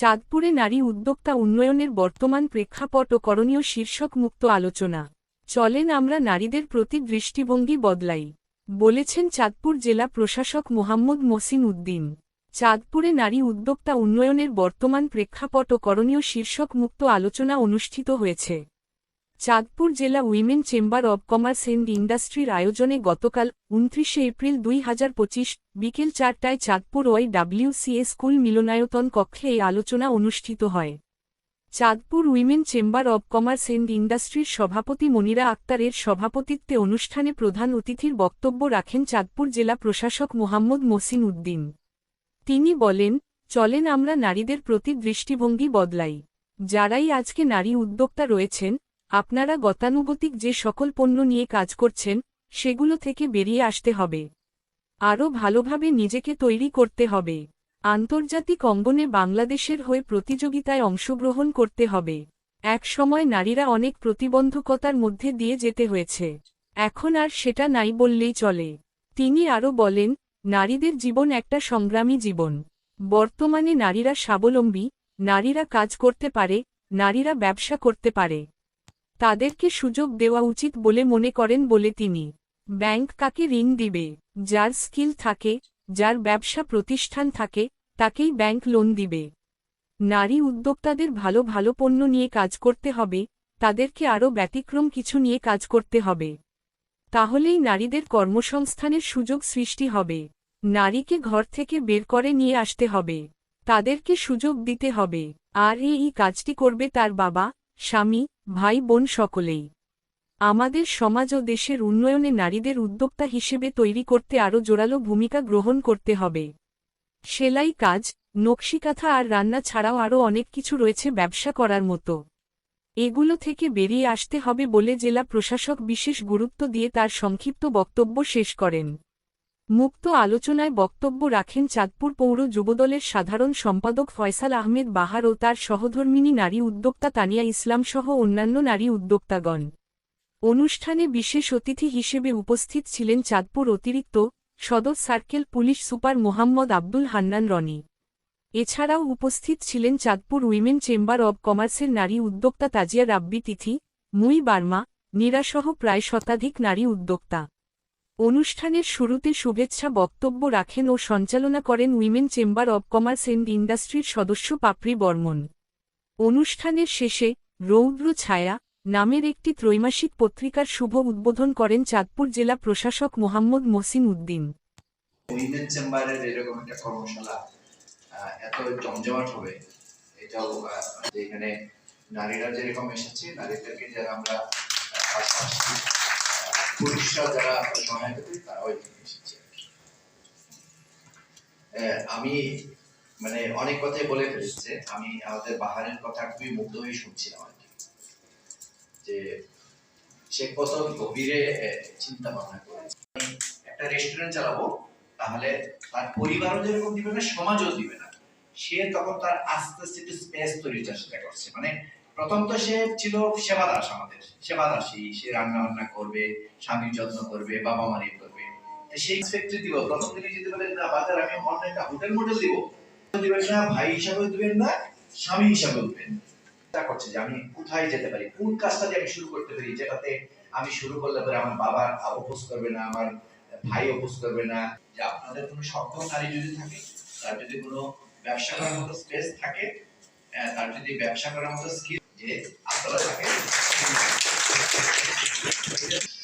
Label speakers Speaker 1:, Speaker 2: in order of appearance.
Speaker 1: চাঁদপুরে নারী উদ্যোক্তা উন্নয়নের বর্তমান প্রেক্ষাপট ও করণীয় শীর্ষক মুক্ত আলোচনা চলেন আমরা নারীদের প্রতি দৃষ্টিভঙ্গি বদলাই বলেছেন চাঁদপুর জেলা প্রশাসক মোহাম্মদ মোসিন উদ্দিন চাঁদপুরে নারী উদ্যোক্তা উন্নয়নের বর্তমান প্রেক্ষাপট ও করণীয় শীর্ষক মুক্ত আলোচনা অনুষ্ঠিত হয়েছে চাঁদপুর জেলা women chamber of commerce and ইন্ডাস্ট্রির আয়োজনে গতকাল উনত্রিশে এপ্রিল দুই বিকেল চারটায় চাঁদপুর ওয়াই ডাব্লিউসিএ স্কুল মিলনায়তন কক্ষে এই আলোচনা অনুষ্ঠিত হয় Chandpur women chamber of commerce and ইন্ডাস্ট্রির সভাপতি মনিরা আক্তারের সভাপতিত্বে অনুষ্ঠানে প্রধান অতিথির বক্তব্য রাখেন চাঁদপুর জেলা প্রশাসক মোহাম্মদ মোসিন উদ্দিন তিনি বলেন চলেন আমরা নারীদের প্রতি দৃষ্টিভঙ্গি বদলাই যারাই আজকে নারী উদ্যোক্তা রয়েছেন আপনারা গতানুগতিক যে সকল পণ্য নিয়ে কাজ করছেন সেগুলো থেকে বেরিয়ে আসতে হবে আরও ভালোভাবে নিজেকে তৈরি করতে হবে আন্তর্জাতিক অঙ্গনে বাংলাদেশের হয়ে প্রতিযোগিতায় অংশগ্রহণ করতে হবে এক সময় নারীরা অনেক প্রতিবন্ধকতার মধ্যে দিয়ে যেতে হয়েছে এখন আর সেটা নাই বললেই চলে তিনি আরও বলেন নারীদের জীবন একটা সংগ্রামী জীবন বর্তমানে নারীরা স্বাবলম্বী নারীরা কাজ করতে পারে নারীরা ব্যবসা করতে পারে তাদেরকে সুযোগ দেওয়া উচিত বলে মনে করেন বলে তিনি ব্যাংক কাকে ঋণ দিবে যার স্কিল থাকে যার ব্যবসা প্রতিষ্ঠান থাকে তাকেই ব্যাংক লোন দিবে নারী উদ্যোক্তাদের ভালো ভালো পণ্য নিয়ে কাজ করতে হবে তাদেরকে আরও ব্যতিক্রম কিছু নিয়ে কাজ করতে হবে তাহলেই নারীদের কর্মসংস্থানের সুযোগ সৃষ্টি হবে নারীকে ঘর থেকে বের করে নিয়ে আসতে হবে তাদেরকে সুযোগ দিতে হবে আর এই কাজটি করবে তার বাবা স্বামী ভাই বোন সকলেই আমাদের সমাজ ও দেশের উন্নয়নে নারীদের উদ্যোক্তা হিসেবে তৈরি করতে আরও জোরালো ভূমিকা গ্রহণ করতে হবে সেলাই কাজ নকশিকাথা আর রান্না ছাড়াও আরও অনেক কিছু রয়েছে ব্যবসা করার মতো এগুলো থেকে বেরিয়ে আসতে হবে বলে জেলা প্রশাসক বিশেষ গুরুত্ব দিয়ে তার সংক্ষিপ্ত বক্তব্য শেষ করেন মুক্ত আলোচনায় বক্তব্য রাখেন চাঁদপুর পৌর যুবদলের সাধারণ সম্পাদক ফয়সাল আহমেদ বাহার ও তার সহধর্মিনী নারী উদ্যোক্তা তানিয়া ইসলামসহ অন্যান্য নারী উদ্যোক্তাগণ অনুষ্ঠানে বিশেষ অতিথি হিসেবে উপস্থিত ছিলেন চাঁদপুর অতিরিক্ত সদর circle police super Mohammad Abdul Hannan Roni এছাড়াও উপস্থিত ছিলেন চাঁদপুর উইমেন চেম্বার অব কমার্সের নারী উদ্যোক্তা তাজিয়া রাব্বি তিথি মুই বার্মা নিরাসহ প্রায় শতাধিক নারী উদ্যোক্তা অনুষ্ঠানের শুরুতে শুভেচ্ছা বক্তব্য রাখেন ও সঞ্চালনা করেন women chamber of commerce and ইন্ডাস্ট্রির সদস্য পাপড়ি বর্মন অনুষ্ঠানের শেষে রৌদ্র ছায়া নামের একটি ত্রৈমাসিক পত্রিকার শুভ উদ্বোধন করেন চাঁদপুর জেলা প্রশাসক মোহাম্মদ মসিন উদ্দিন
Speaker 2: উইমেন চেম্বারের এরকম একটা কর্মশালা এত জমজমাট হবে এটাও নারীরা যেরকম এসেছে নারীদেরকে যারা আমরা এসেছে আমি মানে অনেক কথাই বলে ফেলেছে আমি আমাদের বাহারের কথা খুবই মুগ্ধ হয়ে শুনছিলাম আর কি যে শেখ বসন গভীরে চিন্তা ভাবনা করেছে একটা রেস্টুরেন্ট চালাবো তাহলে তার পরিবারও যেরকম দিবে না সমাজও দিবে না সে তখন তার আস্তে আস্তে একটু স্পেস তৈরির চেষ্টা করছে মানে প্রথম তো সে ছিল সেবা দাস আমাদের সেবা দাসী সে রান্না বান্না করবে স্বামীর যত্ন করবে বাবা মারি করবে সেই ফ্যাক্টরি দিব প্রথম যদি বলেন না বাজার আমি অন্য একটা হোটেল মোটেল দিব দিবেন না ভাই হিসাবে দিবেন না স্বামী হিসাবে দিবেন করছে যে আমি কোথায় যেতে পারি কোন কাজটা আমি শুরু করতে পারি যেটাতে আমি শুরু করলে পরে আমার বাবা অপোজ করবে না আমার ভাই অপোজ করবে না যে আপনাদের কোনো সক্ষম নারী যদি থাকে তার যদি কোনো ব্যবসা করার মতো স্পেস থাকে তার যদি ব্যবসা করার মতো স্কিল যে আপনারা থাকেন